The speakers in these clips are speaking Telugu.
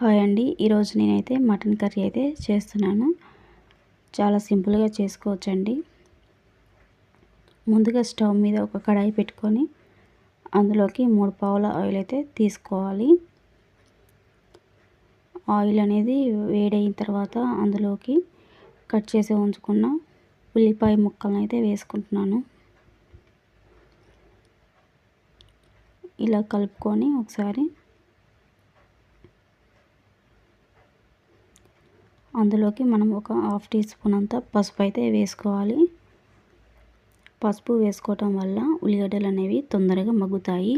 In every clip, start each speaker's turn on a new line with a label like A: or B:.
A: హాయ్ అండి. ఈరోజు నేనైతే మటన్ కర్రీ అయితే చేస్తున్నాను. చాలా సింపుల్గా చేసుకోవచ్చండి. ముందుగా స్టవ్ మీద ఒక కడాయి పెట్టుకొని అందులోకి మూడు పావుల ఆయిల్ అయితే తీసుకోవాలి. ఆయిల్ అనేది వేడైన తర్వాత అందులోకి కట్ చేసి ఉంచుకున్న ఉల్లిపాయ ముక్కలను అయితే వేసుకుంటున్నాను. ఇలా కలుపుకొని ఒకసారి అందులోకి మనం ఒక హాఫ్ టీ స్పూన్ అంతా పసుపు అయితే వేసుకోవాలి. పసుపు వేసుకోవటం వల్ల ఉల్లిగడ్డలు అనేవి తొందరగా మగ్గుతాయి.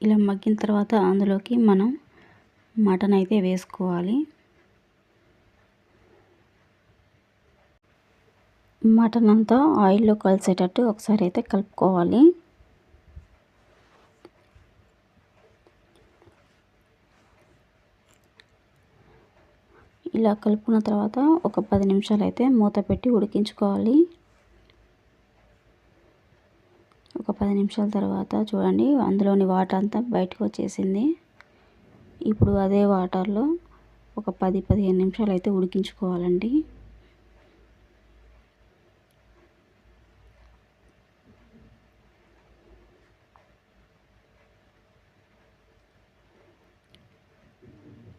A: ఇలా మగ్గిన తర్వాత అందులోకి మనం మటన్ అయితే వేసుకోవాలి. మటన్ అంతా ఆయిల్లో కలిసేటట్టు ఒకసారి అయితే కలుపుకోవాలి. ఇలా కలుపుకున్న తర్వాత ఒక పది నిమిషాలు అయితే మూత పెట్టి ఉడికించుకోవాలి. ఒక పది నిమిషాల తర్వాత చూడండి అందులోని వాటర్ అంతా బయటకు వచ్చేసింది. ఇప్పుడు అదే వాటర్లో ఒక పది పదిహేను నిమిషాలు అయితే ఉడికించుకోవాలండి.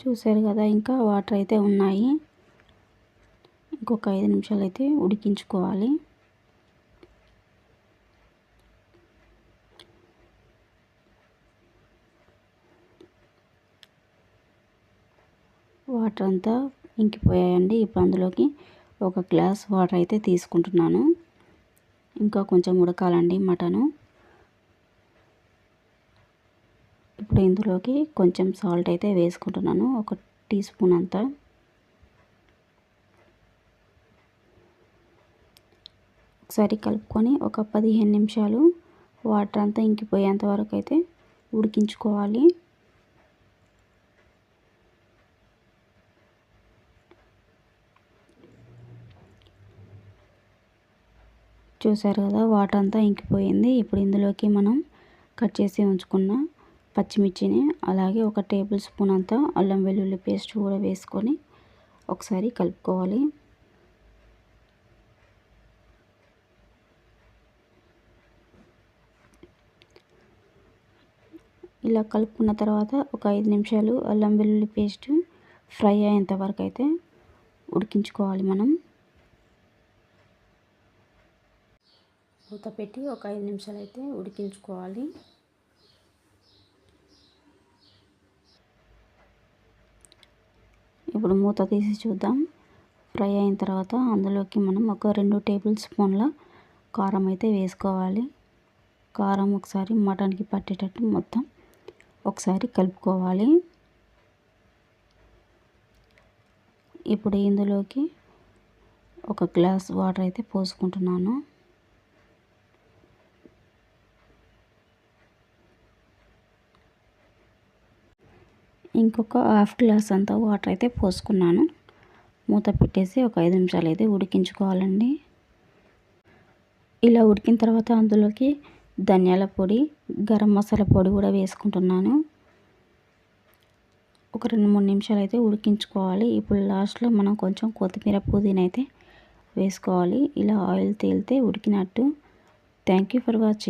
A: చూసారు కదా ఇంకా వాటర్ అయితే ఉన్నాయి. ఇంకొక ఐదు నిమిషాలు అయితే ఉడికించుకోవాలి. వాటర్ అంతా ఇంకిపోయాయండి. ఇప్పుడు అందులోకి ఒక గ్లాస్ వాటర్ అయితే తీసుకుంటున్నాను. ఇంకా కొంచెం ఉడకాలండి మటను. ఇప్పుడు ఇందులోకి కొంచెం సాల్ట్ అయితే వేసుకుంటున్నాను. ఒక టీ స్పూన్ అంతా. ఒకసారి కలుపుకొని ఒక పదిహేను నిమిషాలు వాటర్ అంతా ఇంకిపోయేంత వరకు అయితే ఉడికించుకోవాలి. చూసారు కదా వాటర్ అంతా ఇంకిపోయింది. ఇప్పుడు ఇందులోకి మనం కట్ చేసి ఉంచుకున్న పచ్చిమిర్చిని అలాగే ఒక టేబుల్ స్పూన్ అంతా అల్లం వెల్లుల్లి పేస్ట్ కూడా వేసుకొని ఒకసారి కలుపుకోవాలి. ఇలా కలుపుకున్న తర్వాత ఒక ఐదు నిమిషాలు అల్లం వెల్లుల్లి పేస్ట్ ఫ్రై అయ్యేంత వరకు అయితే ఉడికించుకోవాలి మనం. మూత పెట్టి ఒక ఐదు నిమిషాలు అయితే ఉడికించుకోవాలి. ఇప్పుడు మూత తీసి చూద్దాం. ఫ్రై అయిన తర్వాత అందులోకి మనం ఒక రెండు టేబుల్ స్పూన్ల కారం అయితే వేసుకోవాలి. కారం ఒకసారి మటన్కి పట్టేటట్టు మొత్తం ఒకసారి కలుపుకోవాలి. ఇప్పుడు ఇందులోకి ఒక గ్లాస్ వాటర్ అయితే పోసుకుంటున్నాను. ఇంకొక హాఫ్ గ్లాస్ అంతా వాటర్ అయితే పోసుకున్నాను. మూత పెట్టేసి ఒక ఐదు నిమిషాలు అయితే ఉడికించుకోవాలండి. ఇలా ఉడికిన తర్వాత అందులోకి ధనియాల పొడి గరం మసాలా పొడి కూడా వేసుకుంటున్నాను. ఒక రెండు మూడు నిమిషాలు అయితే ఉడికించుకోవాలి. ఇప్పుడు లాస్ట్లో మనం కొంచెం కొత్తిమీర పుదీనా అయితే వేసుకోవాలి. ఇలా ఆయిల్ తేలితే ఉడికినట్టు. Thank you for watching.